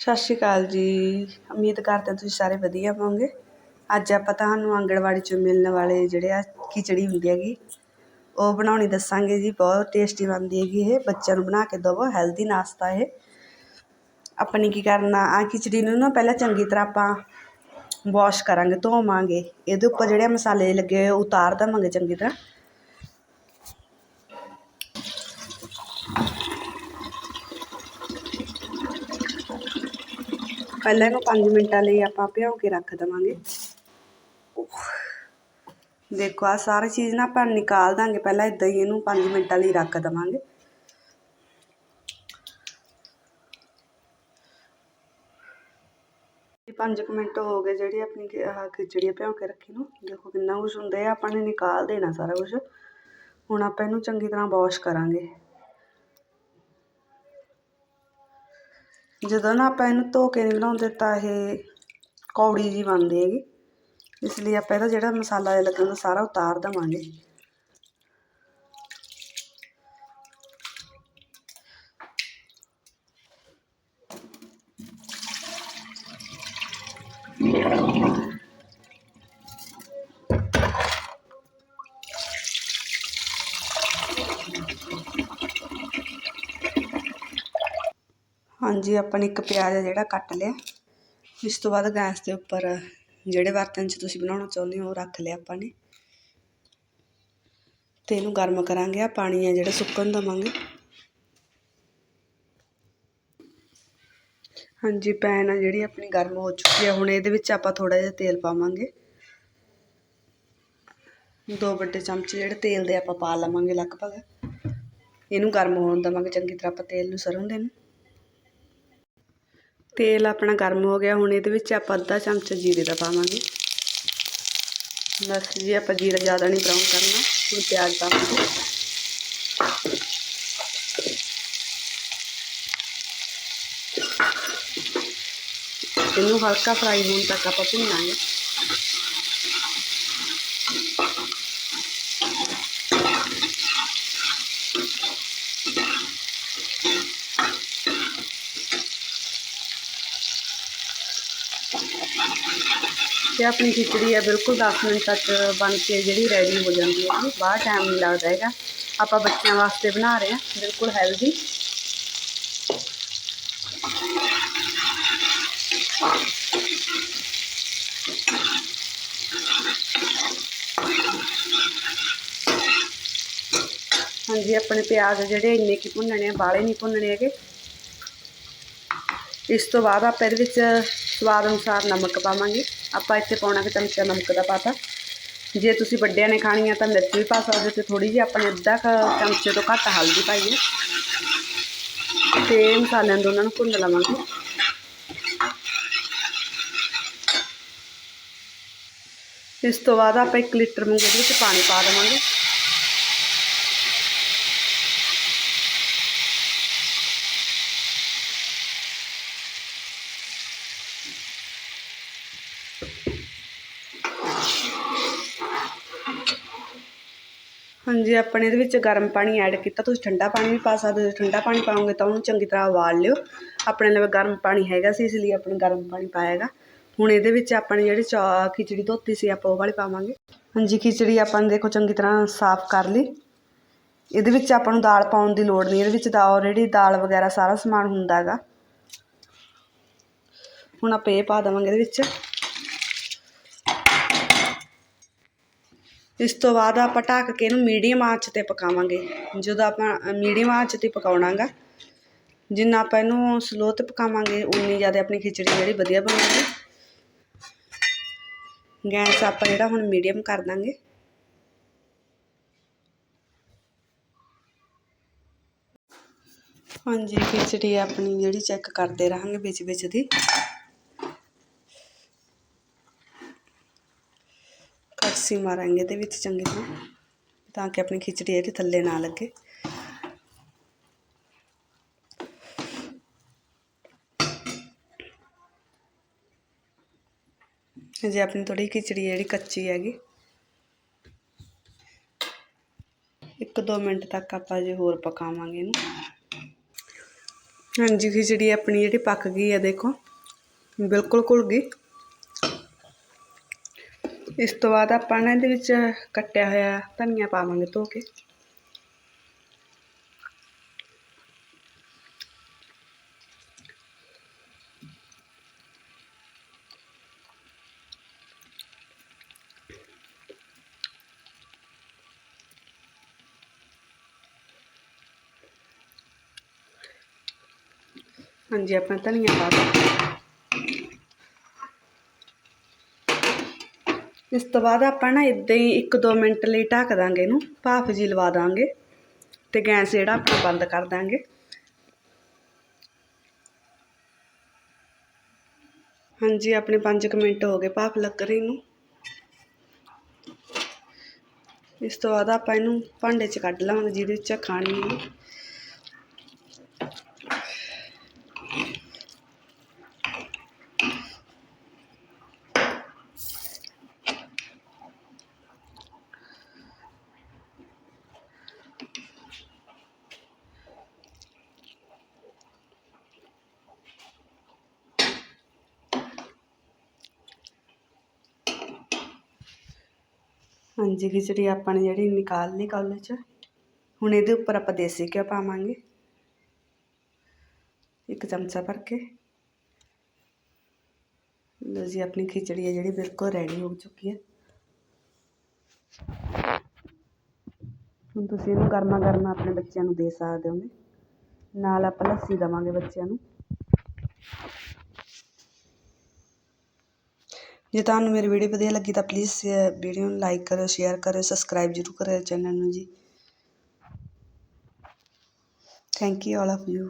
ਸਤਿ ਸ਼੍ਰੀ ਅਕਾਲ ਜੀ। ਉਮੀਦ ਕਰਦੇ ਹਾਂ ਤੁਸੀਂ ਸਾਰੇ ਵਧੀਆ ਹੋਵੋਗੇ। ਅੱਜ ਆਪਾਂ ਤੁਹਾਨੂੰ ਆਂਗਣਵਾੜੀ 'ਚੋਂ ਮਿਲਣ ਵਾਲੇ ਜਿਹੜੇ ਆ ਖਿਚੜੀ ਹੁੰਦੀ ਹੈਗੀ, ਉਹ ਬਣਾਉਣੀ ਦੱਸਾਂਗੇ ਜੀ। ਬਹੁਤ ਟੇਸਟੀ ਬਣਦੀ ਹੈਗੀ ਇਹ। ਬੱਚਿਆਂ ਨੂੰ ਬਣਾ ਕੇ ਦੇਵੋ ਹੈਲਦੀ ਨਾਸ਼ਤਾ ਇਹ। ਆਪਾਂ ਨੇ ਕੀ ਕਰਨਾ ਆ ਖਿਚੜੀ ਨੂੰ ਨਾ ਪਹਿਲਾਂ ਚੰਗੀ ਤਰ੍ਹਾਂ ਆਪਾਂ ਵਾਸ਼ ਕਰਾਂਗੇ, ਧੋਵਾਂਗੇ। ਇਹਦੇ ਉੱਪਰ ਜਿਹੜੇ ਮਸਾਲੇ ਲੱਗੇ ਉਤਾਰ ਦੇਵਾਂਗੇ ਚੰਗੀ ਤਰ੍ਹਾਂ। ਪਹਿਲਾਂ ਇਹਨੂੰ 5 ਮਿੰਟਾਂ ਲਈ ਆਪਾਂ ਭਿਓ ਕੇ ਰੱਖ ਦੇਵਾਂਗੇ। ਦੇਖੋ ਆ ਸਾਰੀ ਚੀਜ਼ ਨਾ ਆਪਾਂ ਨਿਕਾਲ ਦਾਂਗੇ, ਪਹਿਲਾਂ ਇਦਾਂ ਹੀ ਇਹਨੂੰ 5 ਮਿੰਟਾਂ ਲਈ ਰੱਖ ਦੇਵਾਂਗੇ। ਪੰਜ ਕੁ ਮਿੰਟ ਹੋ ਗਏ ਜਿਹੜੀ ਆਪਣੀ ਆਹ ਖਿਚੜੀ ਭਿਓ ਕੇ ਰੱਖੀ ਨੂੰ। ਦੇਖੋ ਕਿੰਨਾ ਕੁਛ ਹੁੰਦਾ ਹੈ ਆਪਾਂ ਨੇ ਨਿਕਾਲ ਦੇਣਾ ਸਾਰਾ ਕੁਝ ਹੁਣ ਆਪਾਂ ਇਹਨੂੰ ਚੰਗੀ ਤਰ੍ਹਾਂ ਵਾਸ਼ ਕਰਾਂਗੇ। ਜਦੋਂ ਨਾ ਆਪਾਂ ਇਹਨੂੰ ਧੋ ਕੇ ਨਹੀਂ ਬਣਾਉਂਦੇ ਤਾਂ ਇਹ ਕੌੜੀ ਜਿਹੀ ਬਣਦੀ ਹੈਗੀ। ਇਸ ਲਈ ਆਪਾਂ ਇਹਦਾ ਜਿਹੜਾ ਮਸਾਲਾ ਜਿਹਾ ਲੱਗਣ ਦਾ ਸਾਰਾ ਉਤਾਰ ਦੇਵਾਂਗੇ। ਹਾਂਜੀ, ਆਪਾਂ ਨੇ ਇੱਕ ਪਿਆਜ਼ ਆ ਜਿਹੜਾ ਕੱਟ ਲਿਆ। ਇਸ ਤੋਂ ਬਾਅਦ ਗੈਸ ਦੇ ਉੱਪਰ ਜਿਹੜੇ ਬਰਤਨ 'ਚ ਤੁਸੀਂ ਬਣਾਉਣਾ ਚਾਹੁੰਦੇ ਹੋ, ਉਹ ਰੱਖ ਲਿਆ ਆਪਾਂ ਨੇ। ਤੇ ਇਹਨੂੰ ਗਰਮ ਕਰਾਂਗੇ। ਆ ਪਾਣੀ ਆ ਜਿਹੜਾ ਸੁੱਕਣ ਦੇਵਾਂਗੇ। ਹਾਂਜੀ, ਪੈਨ ਆ ਜਿਹੜੀ ਆਪਣੀ ਗਰਮ ਹੋ ਚੁੱਕੀ ਆ। ਹੁਣ ਇਹਦੇ ਵਿੱਚ ਆਪਾਂ ਥੋੜਾ ਜਿਹਾ ਤੇਲ ਪਾਵਾਂਗੇ। ਦੋ ਵੱਡੇ ਚਮਚ ਜਿਹੜੇ ਤੇਲ ਦੇ ਆਪਾਂ ਪਾ ਲਵਾਂਗੇ ਲਗਭਗ। ਇਹਨੂੰ ਗਰਮ ਹੋਣ ਦੇਵਾਂਗੇ। ਚੰਗੀ ਤਰ੍ਹਾਂ ਆਪਾਂ ਤੇਲ ਨੂੰ ਸਰੋਂ ਦੇ ਨੂੰ। ਤੇਲ ਆਪਣਾ ਗਰਮ ਹੋ ਗਿਆ, ਹੁਣ ਇਹਦੇ ਵਿੱਚ ਆਪਾਂ ਅੱਧਾ ਚਮਚ ਜੀਰੇ ਦਾ ਪਾਵਾਂਗੇ। ਬਸ ਜੀ, ਆਪਾਂ ਜੀਰਾ ਜ਼ਿਆਦਾ ਨਹੀਂ ਬਰਾਊਨ ਕਰਨਾ, ਹੁਣ ਪਿਆਜ਼ ਪਾਵਾਂਗੇ। ਇਹਨੂੰ ਹਲਕਾ ਫਰਾਈ ਹੋਣ ਤੱਕ ਆਪਾਂ ਭੁੰਨਾਂਗੇ। ਤੇ ਆਪਣੀ ਖਿਚੜੀ ਹੈ ਬਿਲਕੁਲ 10 ਮਿੰਟ ਤੱਕ ਬਣ ਕੇ ਜਿਹੜੀ ਰੈਡੀ ਹੋ ਜਾਂਦੀ ਹੈ ਜੀ। ਬਾਹਰ ਟਾਈਮ ਨਹੀਂ ਲੱਗਦਾ ਹੈਗਾ। ਆਪਾਂ ਬੱਚਿਆਂ ਵਾਸਤੇ ਬਣਾ ਰਹੇ ਹਾਂ। ਬਿਲਕੁਲ ਹੈਲਦੀ ਹਾਂਜੀ, ਆਪਣੇ ਪਿਆਜ਼ ਜਿਹੜੇ ਇੰਨੇ ਕੀ ਭੁੰਨਣੇ ਆ ਬਾਲੇ ਨਹੀਂ ਭੁੰਨਣੇ ਹੈਗੇ। ਇਸ ਤੋਂ ਬਾਅਦ ਆਪਾਂ ਇਹਦੇ ਵਿੱਚ ਸਵਾਦ ਅਨੁਸਾਰ ਨਮਕ ਪਾਵਾਂਗੇ। ਆਪਾਂ ਇੱਥੇ ਪਾਉਣਾ ਕਿ ਚਮਚਾ ਨਮਕ ਦਾ ਪਾਤਾ। ਜੇ ਤੁਸੀਂ ਵੱਡਿਆਂ ਨੇ ਖਾਣੀ ਆ ਤਾਂ ਮਿਰਚ ਵੀ ਪਾ ਸਕਦੇ ਤੇ ਥੋੜੀ ਜਿਹੀ ਆਪਣੇ ਅੱਧਾ ਕੁ ਚਮਚੇ ਤੋਂ ਘੱਟ ਹਲਦੀ ਪਾਈਏ ਤੇ ਮਸਾਲਿਆਂ ਦੋਨਾਂ ਨੂੰ ਭੁੰਨ ਲਵਾਂਗੇ। ਇਸ ਤੋਂ ਬਾਅਦ ਆਪਾਂ 1 ਲੀਟਰ ਮੂੰਗੇ ਦੇ ਵਿੱਚ ਪਾਣੀ ਪਾ ਦੇਵਾਂਗੇ। ਹਾਂਜੀ, ਆਪਣੇ ਇਹਦੇ ਵਿੱਚ ਗਰਮ ਪਾਣੀ ਐਡ ਕੀਤਾ। ਤੁਸੀਂ ਠੰਡਾ ਪਾਣੀ ਵੀ ਪਾ ਸਕਦੇ ਹੋ। ਠੰਡਾ ਪਾਣੀ ਪਾਓਗੇ ਤਾਂ ਉਹਨੂੰ ਚੰਗੀ ਤਰ੍ਹਾਂ ਉਬਾਲ ਲਿਓ। ਆਪਣੇ ਲਈ ਗਰਮ ਪਾਣੀ ਹੈਗਾ ਸੀ, ਇਸ ਲਈ ਆਪਣੇ ਗਰਮ ਪਾਣੀ ਪਾਇਆ ਹੈਗਾ। ਹੁਣ ਇਹਦੇ ਵਿੱਚ ਆਪਾਂ ਨੇ ਜਿਹੜੀ ਚੌ, ਖਿਚੜੀ ਧੋਤੀ ਸੀ, ਆਪਾਂ ਉਹ ਵਾਲੀ ਪਾਵਾਂਗੇ। ਹਾਂਜੀ, ਖਿਚੜੀ ਆਪਾਂ ਨੇ ਦੇਖੋ ਚੰਗੀ ਤਰ੍ਹਾਂ ਸਾਫ਼ ਕਰ ਲਈ। ਇਹਦੇ ਵਿੱਚ ਆਪਾਂ ਨੂੰ ਦਾਲ ਪਾਉਣ ਦੀ ਲੋੜ ਨਹੀਂ। ਇਹਦੇ ਵਿੱਚ ਤਾਂ ਆਲਰੇਡੀ ਦਾਲ ਵਗੈਰਾ ਸਾਰਾ ਸਮਾਨ ਹੁੰਦਾ ਹੈਗਾ। ਹੁਣ ਆਪਾਂ ਇਹ ਪਾ ਦੇਵਾਂਗੇ ਇਹਦੇ ਵਿੱਚ। ਇਸ ਤੋਂ ਬਾਅਦ ਆਪਾਂ ਢੱਕ ਕੇ ਇਹਨੂੰ ਮੀਡੀਅਮ ਆਂਚ ਤੇ ਪਕਾਵਾਂਗੇ। ਜਦੋਂ ਆਪਾਂ ਮੀਡੀਅਮ ਆਂਚ ਤੇ ਪਕਾਉਣਾ ਗਾ ਜਿੰਨਾ ਆਪਾਂ ਇਹਨੂੰ ਸਲੋ ਤੇ ਪਕਾਵਾਂਗੇ ਉਨੀ ਜ਼ਿਆਦਾ ਆਪਣੀ ਖਿਚੜੀ ਜਿਹੜੀ ਵਧੀਆ ਬਣੇਗੀ। ਗੈਸ ਆਪਾਂ ਜਿਹੜਾ ਹੁਣ ਮੀਡੀਅਮ ਕਰ ਦਾਂਗੇ। ਹਾਂਜੀ, ਖਿਚੜੀ ਆਪਣੀ ਜਿਹੜੀ ਚੈੱਕ ਕਰਦੇ ਰਹਾਂਗੇ ਵਿੱਚ ਵਿੱਚ ਦੀ। ਕੜਛੀ ਮਾਰਾਂਗੇ ਇਹਦੇ ਵਿੱਚ ਚੰਗੀ ਤਰ੍ਹਾਂ, ਤਾਂ ਕਿ ਆਪਣੀ ਖਿਚੜੀ ਜਿਹੜੀ ਥੱਲੇ ਨਾ ਲੱਗੇ। ਜੇ ਆਪਣੀ ਥੋੜੀ ਖਿਚੜੀ ਜਿਹੜੀ ਕੱਚੀ ਹੈਗੀ। ਇੱਕ ਦੋ ਮਿੰਟ ਤੱਕ ਆਪਾਂ ਜੇ ਹੋਰ ਪਕਾਵਾਂਗੇ ਇਹਨੂੰ। ਹਾਂਜੀ, ਖਿਚੜੀ ਆਪਣੀ ਜਿਹੜੀ ਪੱਕ ਗਈ ਹੈ ਦੇਖੋ, ਬਿਲਕੁਲ ਘੁਲ ਗਈ। ਇਸ ਤੋਂ ਬਾਅਦ ਆਪਾਂ ਨਾ ਇਹਦੇ ਵਿੱਚ ਕੱਟਿਆ ਹੋਇਆ ਧਨੀਆ ਪਾਵਾਂਗੇ ਧੋ ਕੇ। ਹਾਂਜੀ, ਆਪਣਾ ਧਨੀਆ ਪਾ ਦਿਓ ਇਸ ਤੋਂ ਬਾਅਦ ਆਪਾਂ ਨਾ ਇਦਾਂ ਹੀ 1-2 ਮਿੰਟ ਲਈ ਢੱਕ ਦਾਂਗੇ ਇਹਨੂੰ, ਭਾਫ ਜੀ ਲਵਾ ਦਾਂਗੇ ਤੇ ਗੈਸ ਜਿਹੜਾ ਆਪਾਂ ਬੰਦ ਕਰ ਦਾਂਗੇ। ਹਾਂਜੀ, ਆਪਣੇ 5 ਮਿੰਟ ਹੋ ਗਏ ਭਾਫ ਲੱਗ ਰਹੀ ਨੂੰ। ਇਸ ਤੋਂ ਬਾਅਦ ਆਪਾਂ ਇਹਨੂੰ ਭਾਂਡੇ 'ਚ ਕੱਢ ਲਵਾਂਗੇ ਜਿਹਦੇ ਵਿੱਚ ਖਾਣੀ ਹੈ ਹਾਂਜੀ, ਖਿਚੜੀ ਆਪਾਂ ਨੇ ਜਿਹੜੀ ਨਿਕਾਲ ਲਈ ਕੌਲੇ 'ਚ। ਹੁਣ ਇਹਦੇ ਉੱਪਰ ਆਪਾਂ ਦੇਸੀ ਘਿਓ ਪਾਵਾਂਗੇ। ਇੱਕ ਚਮਚਾ ਭਰ ਕੇ। ਲਓ ਜੀ, ਆਪਣੀ ਖਿਚੜੀ ਹੈ ਜਿਹੜੀ ਬਿਲਕੁਲ ਰੈਡੀ ਹੋ ਚੁੱਕੀ ਹੈ। ਹੁਣ ਤੁਸੀਂ ਇਹਨੂੰ ਗਰਮਾ ਗਰਮਾ ਆਪਣੇ ਬੱਚਿਆਂ ਨੂੰ ਦੇ ਸਕਦੇ ਹੋਗੇ। ਨਾਲ ਆਪਾਂ ਲੱਸੀ ਦੇਵਾਂਗੇ ਬੱਚਿਆਂ ਨੂੰ। ਜੇ ਤੁਹਾਨੂੰ ਮੇਰੀ ਵੀਡੀਓ ਵਧੀਆ ਲੱਗੀ ਤਾਂ ਪਲੀਜ਼ ਵੀਡੀਓ ਨੂੰ ਲਾਈਕ ਕਰਿਓ ਸ਼ੇਅਰ ਕਰਿਓ ਸਬਸਕ੍ਰਾਈਬ ਜ਼ਰੂਰ ਕਰਿਓ ਚੈਨਲ ਨੂੰ ਜੀ। Thank you all of you